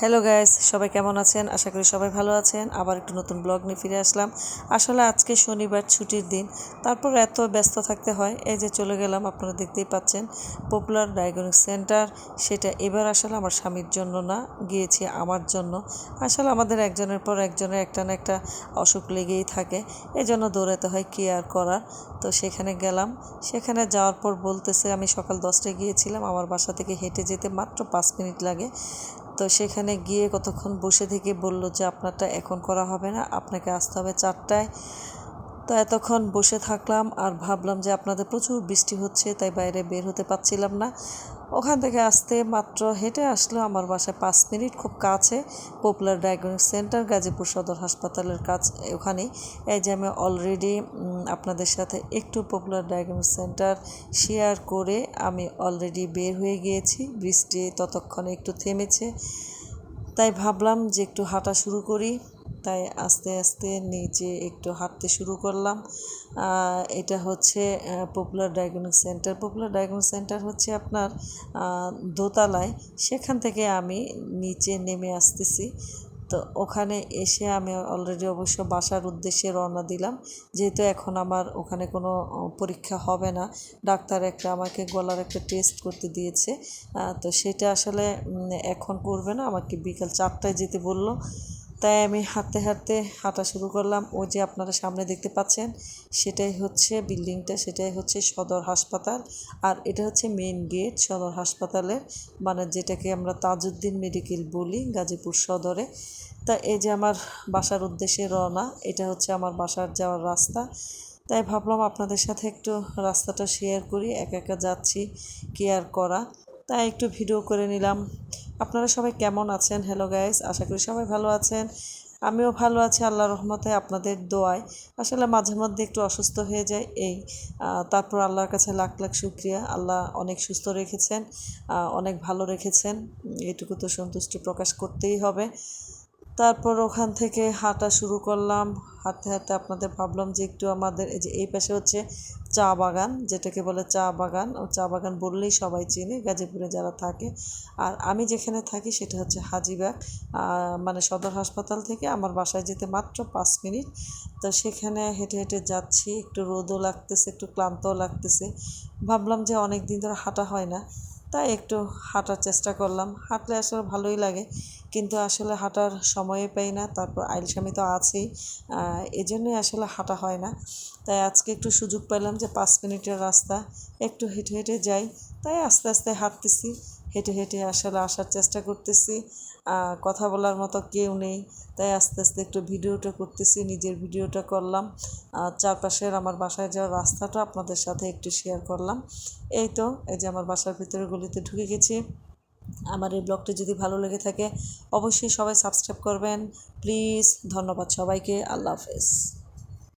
Hello guys সবাই কেমন আছেন? আশা করি সবাই ভালো আছেন। আবার একটু নতুন ব্লগ নিয়ে ফিরে আসলাম। আসলে আজকে শনিবার, ছুটির দিন। তারপর এত ব্যস্ত থাকতে হয়। এই যে চলে গেলাম, আপনারা দেখতেই পাচ্ছেন পপুলার ডায়াগনস্টিক সেন্টার সেটা এবার আসলে আমার স্বামীর জন্য না, গিয়েছি আমার জন্য। আসলে আমাদের একজনের পর একজনের একটা না একটা অসুখ লেগেই থাকে। এই জন্য দৌড়াতে হয় কি আর করার? তো সেখানে গেলাম। সেখানে যাওয়ার পর বলতেছে, আমি সকাল দশটায় গিয়েছিলাম। আমার বাসা থেকে হেঁটে যেতে মাত্র পাঁচ মিনিট লাগে। তো সেখানে গিয়ে কতক্ষণ বসে থেকে বলল যে আপনারটা এখন করা হবে না, আপনাকে আসতে হবে চারটায়। তো এতক্ষণ বসে থাকলাম আর ভাবলাম যে আপনাদের প্রচুর বৃষ্টি হচ্ছে, তাই বাইরে বের হতে পারছিলাম না। ওখান থেকে আসতে মাত্র হেঁটে আসলো আমার বাসায় পাঁচ মিনিট খুব কাছে। পপুলার ডায়াগনস্টিক সেন্টার, গাজীপুর সদর হাসপাতালের কাছ, ওখানেই। এই যে আমি অলরেডি আপনাদের সাথে একটু পপুলার ডায়াগনস্টিক সেন্টার শেয়ার করে আমি অলরেডি বের হয়ে গিয়েছি। বৃষ্টি ততক্ষণে একটু থেমেছে। তাই ভাবলাম যে একটু হাঁটা শুরু করি। তাই আস্তে আস্তে নিচে একটু হাঁটতে শুরু করলাম। এটা হচ্ছে popular diagnostic centre popular diagnostic centre হচ্ছে আপনার দোতলায়। সেখান থেকে আমি নিচে নেমে আসতেছি। তো ওখানে এসে আমি অলরেডি অবশ্য বাসার উদ্দেশ্যে রওনা দিলাম। যেহেতু এখন আমার ওখানে কোনো পরীক্ষা হবে না। ডাক্তার একটা আমাকে গলার একটা টেস্ট করতে দিয়েছে। তো সেটা আসলে এখন করবে না। আমাকে বিকাল চারটায় যেতে বলল। তাই আমি হাঁটতে হাঁটতে হাঁটা শুরু করলাম। ওই যে আপনারা সামনে দেখতে পাচ্ছেন, সেটাই হচ্ছে বিল্ডিংটা, সেটাই হচ্ছে সদর হাসপাতাল। আর এটা হচ্ছে মেন গেট সদর হাসপাতালের মানে যেটাকে আমরা তাজউদ্দিন মেডিকেল বলি গাজীপুর সদরে। তা এই যে আমার বাসার উদ্দেশ্যে রওনা, এটা হচ্ছে আমার বাসার যাওয়ার রাস্তা। তাই ভাবলাম আপনাদের সাথে একটু রাস্তাটা শেয়ার করি, একা একা যাচ্ছি কেয়ার করা? তাই একটু ভিডিও করে নিলাম। আপনারা সবাই কেমন আছেন? হ্যালো গাইস আশা করি সবাই ভালো আছেন। আমিও ভালো আছি আল্লাহ রহমতে আপনাদের দোয়ায়। আসলে মাঝে মধ্যে একটু অসুস্থ হয়ে যায় এই তারপর আল্লাহর কাছে লাখ লাখ শুক্রিয়া। আল্লাহ অনেক সুস্থ রেখেছেন অনেক ভালো রেখেছেন। এটুকু তো সন্তুষ্টি প্রকাশ করতেই হবে। তারপর ওখান থেকে হাঁটা শুরু করলাম। হাঁটতে হাঁটতে আপনাদের ভাবলাম যে একটু আমাদের, এই যে এই পাশে হচ্ছে চা বাগান, যেটাকে বলে চা বাগান। ও চা বাগান বললেই সবাই চিনে, গাজীপুরে যারা থাকে। আর আমি যেখানে থাকি সেটা হচ্ছে হাজিবাগ মানে সদর হাসপাতাল থেকে আমার বাসায় যেতে মাত্র পাঁচ মিনিট। তো সেখানে হেঁটে হেঁটে যাচ্ছি, একটু রোদও লাগতেছে, একটু ক্লান্তও লাগতেছে। ভাবলাম যে অনেক দিন ধরে হাঁটা হয় না। তাই একটু হাঁটার চেষ্টা করলাম। হাঁটলে আসলে ভালোই লাগে। কিন্তু আসলে হাঁটার সময় পাই না, তারপর আইলস্বামী তো আছেই এজন্যই আসলে হাঁটা হয় না। তাই আজকে একটু সুযোগ পেলাম যে পাঁচ মিনিটের রাস্তা, একটু হেঁটে হেঁটে যাই, তাই আস্তে আস্তে হাঁটতেছি, হেঁটে হেঁটে আসলে আসার চেষ্টা করতেছি কথা বলার মতো কেউ নেই, তাই আস্তে আস্তে একটু ভিডিওটা করতেছি, নিজের ভিডিওটা করলাম চারপাশের আমার বাসায় যাওয়ার রাস্তাটা আপনাদের সাথে একটু শেয়ার করলাম। এই তো, এই যে আমার বাসার ভিতরে গলিতে ঢুকে গেছি। আমার এই ব্লগটি যদি ভালো লেগে থাকে, অবশ্যই সবাই সাবস্ক্রাইব করবেন। প্লিজ ধন্যবাদ সবাইকে। আল্লাহ হাফেজ।